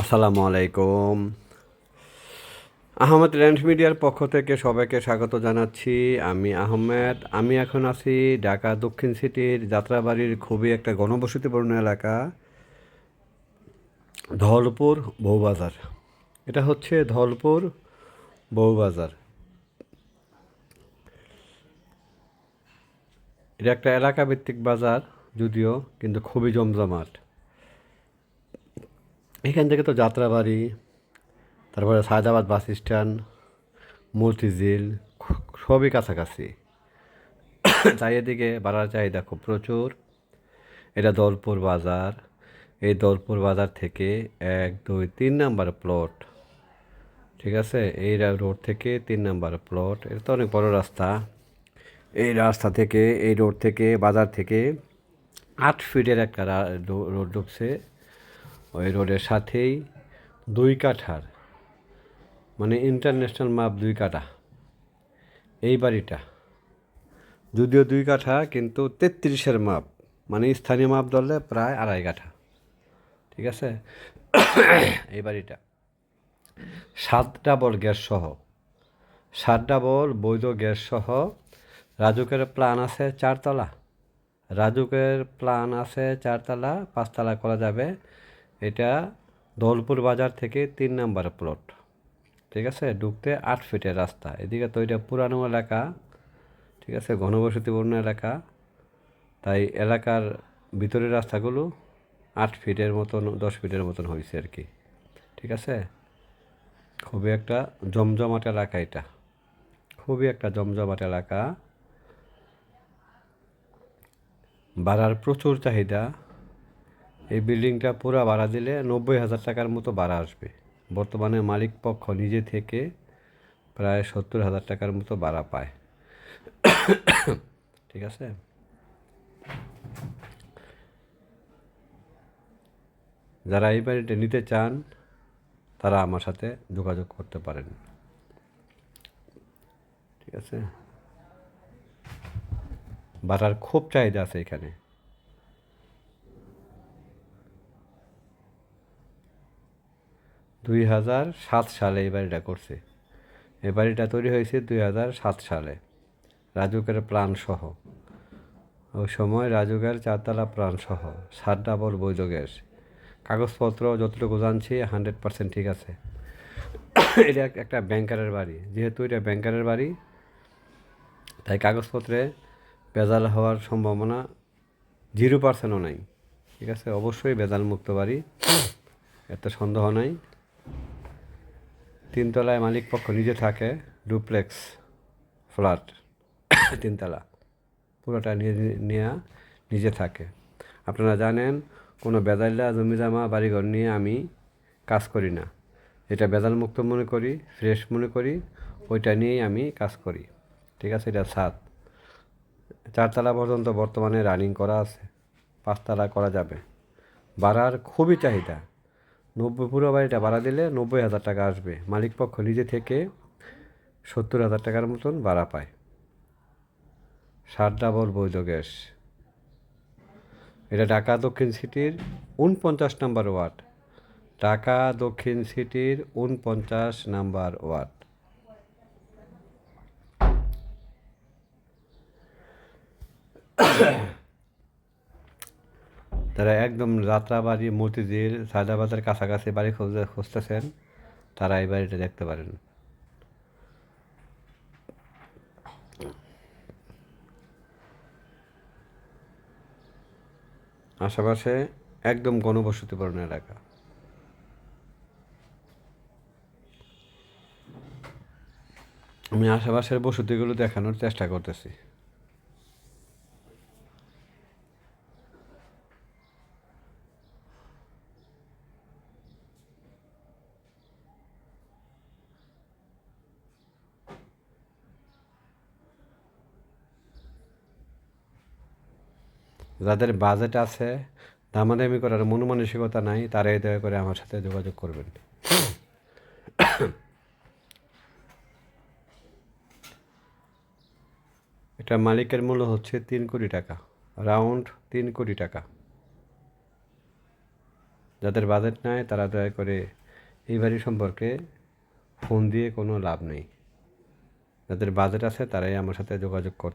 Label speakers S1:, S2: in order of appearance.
S1: আসসালামু আলাইকুম। আহমেদ ল্যান্ড মিডিয়ার পক্ষ থেকে সবাইকে স্বাগত জানাচ্ছি। আমি আহমেদ। আমি এখন আছি ঢাকা দক্ষিণ সিটির যাত্রাবাড়ির খুবই একটা ঘনবসতিপূর্ণ এলাকা, ধলপুর বউবাজার। এটা হচ্ছে ধলপুর বউবাজার। এটা একটা এলাকা ভিত্তিক বাজার যদিও, কিন্তু খুবই জমজমাট। এখান থেকে তো যাত্রাবাড়ি, তারপরে সায়দাবাদ বাস স্ট্যান্ড মতিঝিল সবই কাছাকাছি। এদিকে বাড়ার চাহিদা খুব প্রচুর। এটা দলপুর বাজার। এই দলপুর বাজার থেকে এক, দুই, তিন নাম্বার প্লট। ঠিক আছে? এই রোড থেকে তিন নাম্বার প্লট। এটা তো অনেক বড় রাস্তা। এই রাস্তা থেকে, এই রোড থেকে, বাজার থেকে আট ফিটের একটা রোড ঢুকছে। ওই রোডের সাথেই দুই কাঠার মানে ইন্টারন্যাশনাল মাপ দুই কাঠা, এই বাড়িটা। যদিও দুই কাঠা, কিন্তু তেত্রিশের মাপ মানে স্থানীয় মাপ ধরলে প্রায় আড়াই কাঠা। ঠিক আছে? এই বাড়িটা। সাত ডাবল গ্যাস সহ সাত ডাবল বৈধ গ্যাস সহ রাজুকের প্ল্যান আছে চারতলা। রাজুকের প্ল্যান আছে চারতলা, পাঁচতলা করা যাবে। এটা দৌলপুর বাজার থেকে তিন নাম্বার প্লট ঠিক আছে? ঢুকতে আট ফিটের রাস্তা। এদিকে তো এটা পুরানো এলাকা, ঠিক আছে? ঘনবসতিপূর্ণ এলাকা। তাই এলাকার ভিতরের রাস্তাগুলো আট ফিটের মতন, দশ ফিটের মতন হয়েছে আর কি, ঠিক আছে? খুবই একটা জমজমাট এলাকা এটা। খুবই একটা জমজমাট এলাকা। বাড়ার প্রচুর চাহিদা। এই বিল্ডিংটা পুরো ভাড়া দিলে নব্বই হাজার টাকার মতো ভাড়া আসবে। বর্তমানে মালিক পক্ষ নিজে থেকে প্রায় সত্তর হাজার টাকার মতো ভাড়া পায়। ঠিক আছে? যারা এই বাড়িটা নিতে চান, তারা আমার সাথে যোগাযোগ করতে পারেন। ঠিক আছে? ভাড়ার খুব চাহিদা আছে এখানে। দুই হাজার সাত সালে এই বাড়িটা করছে। এই বাড়িটা তৈরি হয়েছে দুই হাজার সাত সালে। রাজুকের প্রাণ সহ ওই সময় রাজুকের চারতলা প্রাণ সহ সাত ডাবল বৈধ গ্যাস। কাগজপত্র যতটুকু জানছি, হান্ড্রেড পার্সেন্ট ঠিক আছে। এটা একটা ব্যাংকারের বাড়ি। যেহেতু এটা ব্যাংকারের বাড়ি, তাই কাগজপত্রে ভেজাল হওয়ার সম্ভাবনা জিরো পার্সেন্টও নাই। ঠিক আছে? অবশ্যই ভেজাল মুক্ত বাড়ি। এত সন্দেহ নাই। তিনতলায় মালিক পক্ষ নিজে থাকে, ডুপ্লেক্স ফ্ল্যাট, তিনতলা। পুরোটা নিয়ে নেওয়া নিজে থাকে। আপনারা জানেন, কোনো বেদাল্লা জমি জামা বাড়িঘর নিয়ে আমি কাজ করি না। এটা বেদাল মুক্ত মনে করি, ফ্রেশ মনে করি, ওইটা নিয়েই আমি কাজ করি। ঠিক আছে, এটা সাত চারতলা পর্যন্ত বর্তমানে রানিং করা আছে। পাঁচতলা করা যাবে। বাড়ার খুবই চাহিদা। নব্বই পুরো বাড়িটা ভাড়া দিলে নব্বই হাজার টাকা আসবে। মালিক পক্ষ নিজে থেকে সত্তর হাজার টাকার মতন ভাড়া পায়। ষাট ডাবল বৈধ গ্যাস। এটা ঢাকা দক্ষিণ সিটির উনপঞ্চাশ নাম্বার ওয়ার্ড। ঢাকা দক্ষিণ সিটির উনপঞ্চাশ নাম্বার ওয়ার্ড। যারা একদম যাত্রাবাড়ি, মতিঝিল সায়দাবাদের কাছাকাছি বাড়ি খুঁজে খুঁজতেছেন, তারা এই বাড়িটা দেখতে পারেন। আশেপাশে একদম ঘনবসতিপূর্ণ এলাকা। আমি আশেপাশের বসতিগুলো দেখানোর চেষ্টা করতেছি। যাদের বাজেট আছে, দামাদামি করার মনোমানসিকতা নাই, তারাই দয়া করে আমার সাথে যোগাযোগ করবেন। এটা মালিকের মূল্য হচ্ছে তিন কোটি টাকা। রাউন্ড তিন কোটি টাকা। যাদের বাজেট নাই, তারা দয়া করে এই বাড়ি সম্পর্কে ফোন দিয়ে কোনো লাভ নেই। যাদের বাজেট আছে, তারাই আমার সাথে যোগাযোগ করতে